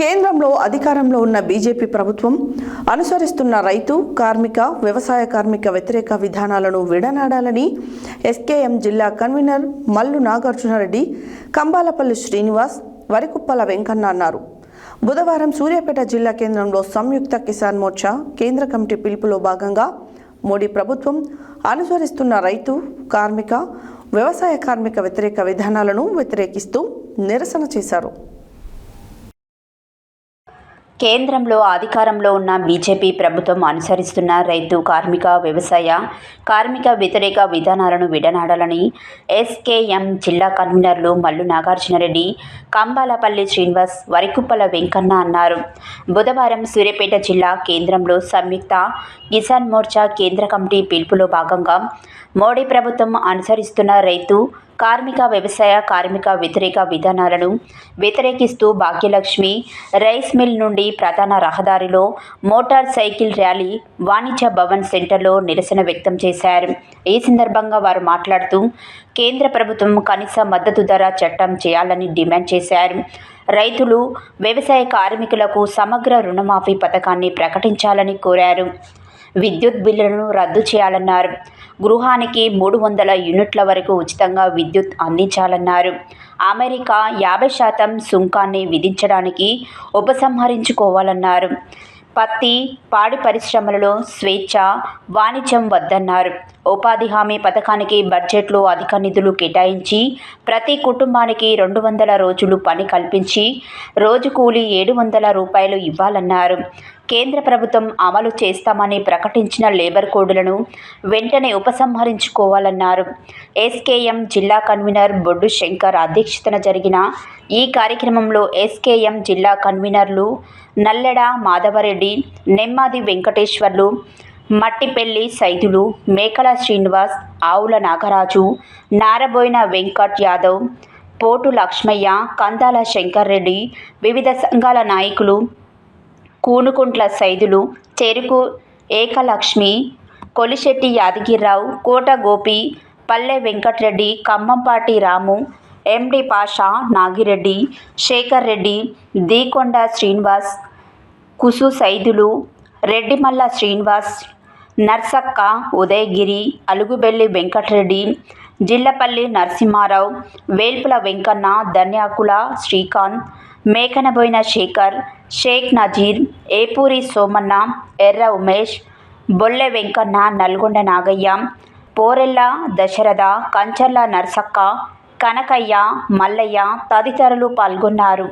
కేంద్రంలో అధికారంలో ఉన్న బీజేపీ ప్రభుత్వం అనుసరిస్తున్న రైతు కార్మిక వ్యవసాయ కార్మిక వ్యతిరేక విధానాలను విడనాడాలని ఎస్కేఎం జిల్లా కన్వీనర్ మల్లు నాగార్జునరెడ్డి కంబాలపల్లి శ్రీనివాస్ వరికుప్పల వెంకన్న అన్నారు. బుధవారం సూర్యాపేట జిల్లా కేంద్రంలో సంయుక్త కిసాన్ మోర్చా కేంద్ర కమిటీ పిలుపులో భాగంగా మోడీ ప్రభుత్వం అనుసరిస్తున్న రైతు కార్మిక వ్యవసాయ కార్మిక వ్యతిరేక విధానాలను వ్యతిరేకిస్తూ నిరసన చేశారు. కేంద్రంలో అధికారంలో ఉన్న బీజేపీ ప్రభుత్వం అనుసరిస్తున్న రైతు కార్మిక వ్యవసాయ కార్మిక వ్యతిరేక విధానాలను విడనాడాలని ఎస్కేఎం జిల్లా కన్వీనర్లు మల్లు నాగార్జునరెడ్డి కంబాలపల్లి శ్రీనివాస్ వరికుప్పల వెంకన్న అన్నారు. బుధవారం సూర్యాపేట జిల్లా కేంద్రంలో సంయుక్త కిసాన్ మోర్చా కేంద్ర కమిటీ పిలుపులో భాగంగా మోడీ ప్రభుత్వం అనుసరిస్తున్న రైతు కార్మిక వ్యవసాయ కార్మిక వ్యతిరేక విధానాలను వ్యతిరేకిస్తూ భాగ్యలక్ష్మి రైస్ మిల్ నుండి ప్రధాన రహదారిలో మోటార్ సైకిల్ ర్యాలీ వాణిజ్య భవన్ సెంటర్లో నిరసన వ్యక్తం చేశారు. ఈ సందర్భంగా వారు మాట్లాడుతూ కేంద్ర ప్రభుత్వం కనీస మద్దతు ధర చట్టం చేయాలని డిమాండ్ చేశారు. రైతులు వ్యవసాయ కార్మికులకు సమగ్ర రుణమాఫీ పథకాన్ని ప్రకటించాలని కోరారు. విద్యుత్ బిల్లులను రద్దు చేయాలన్నారు. గృహానికి మూడు వందల యూనిట్ల వరకు ఉచితంగా విద్యుత్ అందించాలన్నారు. అమెరికా యాభై శాతం సుంకాన్ని విధించడానికి ఉపసంహరించుకోవాలన్నారు. పత్తి పాడి పరిశ్రమలలో స్వేచ్ఛ వాణిజ్యం వద్దన్నారు. ఉపాధి హామీ పథకానికి బడ్జెట్లో అధిక నిధులు కేటాయించి ప్రతి కుటుంబానికి రెండు వందల రోజులు పని కల్పించి రోజు కూలి ఏడు వందల రూపాయలు ఇవ్వాలన్నారు. కేంద్ర ప్రభుత్వం అమలు చేస్తామని ప్రకటించిన లేబర్ కోడ్లను వెంటనే ఉపసంహరించుకోవాలన్నారు. ఎస్కేఎం జిల్లా కన్వీనర్ బొడ్డు శంకర్ అధ్యక్షతన జరిగిన ఈ కార్యక్రమంలో ఎస్కేఎం జిల్లా కన్వీనర్లు నల్లెడ మాధవరెడ్డి నెమ్మాది వెంకటేశ్వర్లు మట్టిపెల్లి సైదులు మేకల శ్రీనివాస్ ఆవుల నాగరాజు నారబోయిన వెంకట్ యాదవ్ పోటు లక్ష్మయ్య కందాల శంకర్ రెడ్డి వివిధ సంఘాల నాయకులు కూనుకుంట్ల సైదులు చెరుకు ఏకలక్ష్మి కొలిశెట్టి యాదగిరిరావు కోట గోపి పల్లె వెంకటరెడ్డి ఖమ్మంపాటి రాము ఎండి పాషా నాగిరెడ్డి శేఖర్ రెడ్డి దీకొండ శ్రీనివాస్ కుసు సైదులు రెడ్డిమల్ల శ్రీనివాస్ నర్సక్క ఉదయగిరి అలుగుబెల్లి వెంకటరెడ్డి జిల్లపల్లి నరసింహారావు వేల్పుల వెంకన్న ధన్యాకుల శ్రీకాంత్ మేకనబోయిన శేఖర్ షేక్ నజీర్ ఏపూరి సోమన్న ఎర్ర ఉమేష్ బొల్లె వెంకన్న నల్గొండ నాగయ్య పోరెల్ల దశరథ కంచర్ల నర్సక్క కనకయ్య మల్లయ్య తదితరులు పాల్గొన్నారు.